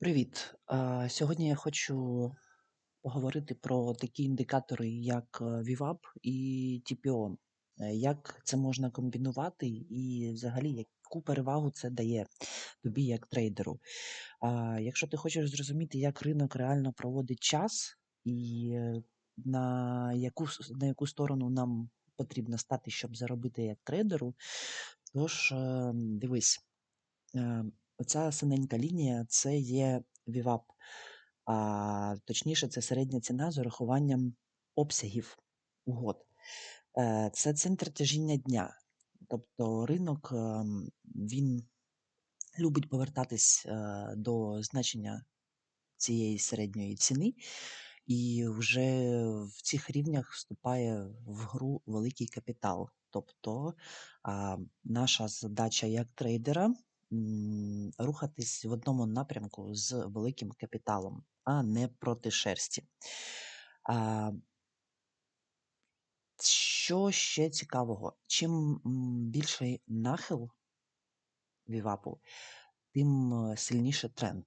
Привіт! Сьогодні я хочу поговорити про такі індикатори, як е, VWAP і TPO. Е, Як це можна комбінувати, і взагалі яку перевагу це дає тобі як трейдеру. Якщо ти хочеш зрозуміти, як ринок реально проводить час, і е, на яку, на яку сторону нам потрібно стати, щоб заробити як трейдеру, тож е, дивись. Е, Оця синенька лінія це є VWAP, а точніше, це середня ціна з урахуванням обсягів угод. Е, Це центр тяжіння дня. Тобто ринок ем, він любить повертатись е, до значення цієї середньої ціни, і вже в цих рівнях вступає в гру великий капітал. Тобто наша задача як трейдера рухатись в одному напрямку з великим капіталом, а не проти шерсті. Що ще цікавого? Чим більший нахил вівапу, тим е, сильніше тренд.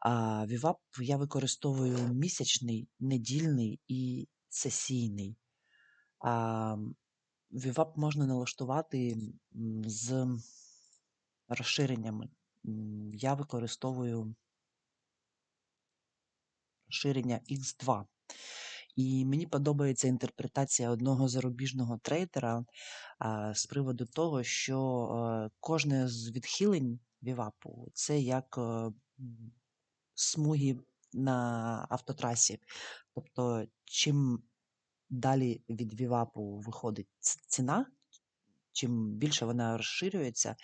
А VWAP я використовую місячний, недільний і сесійний. А VWAP можна налаштувати з розширеннями. Я використовую розширення X2. І мені подобається інтерпретація одного зарубіжного трейдера з приводу того, що е, кожне з відхилень VWAP це як е, смуги на автотрасі. Тобто, чим далі від VWAP виходить ціна, чим більше вона розширюється,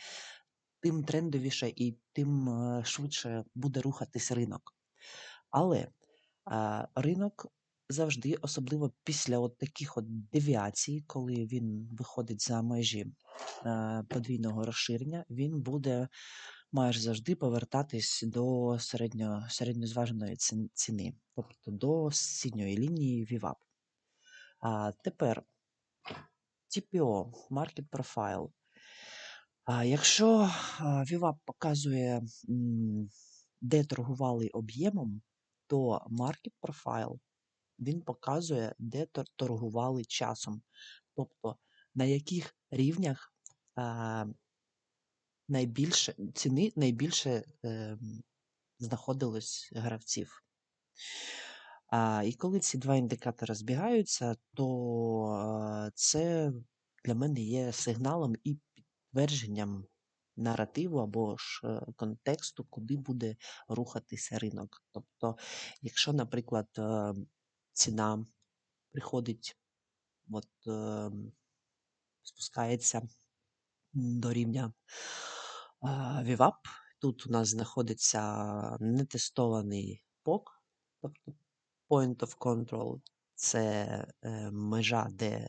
тим трендовіше і тим е, швидше буде рухатись ринок. Але ринок завжди, особливо після от таких от девіацій, коли він виходить за межі е, подвійного розширення, він буде майже завжди повертатись до середньо, середньозваженої ціни, тобто до синьої лінії VWAP. А тепер TPO, Market Profile. Якщо VWAP показує, де торгували об'ємом, то Market Profile він показує, де торгували часом. Тобто на яких рівнях найбільше ціни найбільше ем, знаходилось гравців. І коли ці два індикатори збігаються, то це для мене є сигналом і підтвердженням наративу або ж е, контексту, куди буде рухатися ринок. Тобто, якщо, наприклад, е, ціна приходить, от, е, спускається до рівня VWAP, тут у нас знаходиться нетестований POC, тобто Point of Control, це межа, де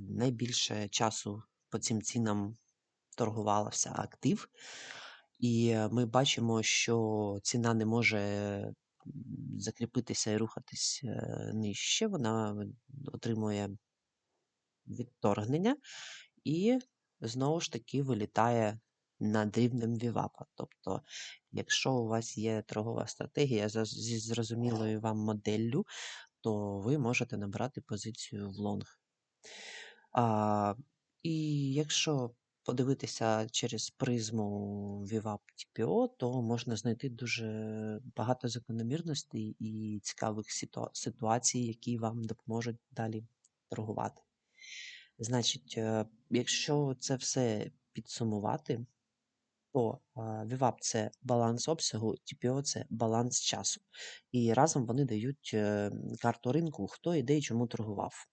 найбільше часу по цим цінам торгувався актив. І е, ми бачимо, що ціна не може закріпитися і рухатись е, нижче. Вона отримує відторгнення і знову ж таки вилітає над рівнем VWAP. Тобто, якщо у вас є торгова стратегія зі зрозумілою вам моделлю, то ви можете набрати позицію в лонг. А, і якщо подивитися через призму VWAP TPO, то можна знайти дуже багато закономірностей і цікавих ситу- ситуацій, які вам допоможуть далі торгувати. Значить, е, якщо це все підсумувати, то а, VWAP – це баланс обсягу, TPO – це баланс часу. І разом вони дають е, карту ринку, хто і де і чому торгував.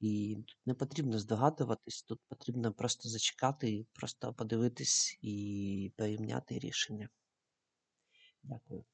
І тут не потрібно здогадуватись, тут потрібно просто зачекати, просто подивитись і порівняти рішення. Дякую.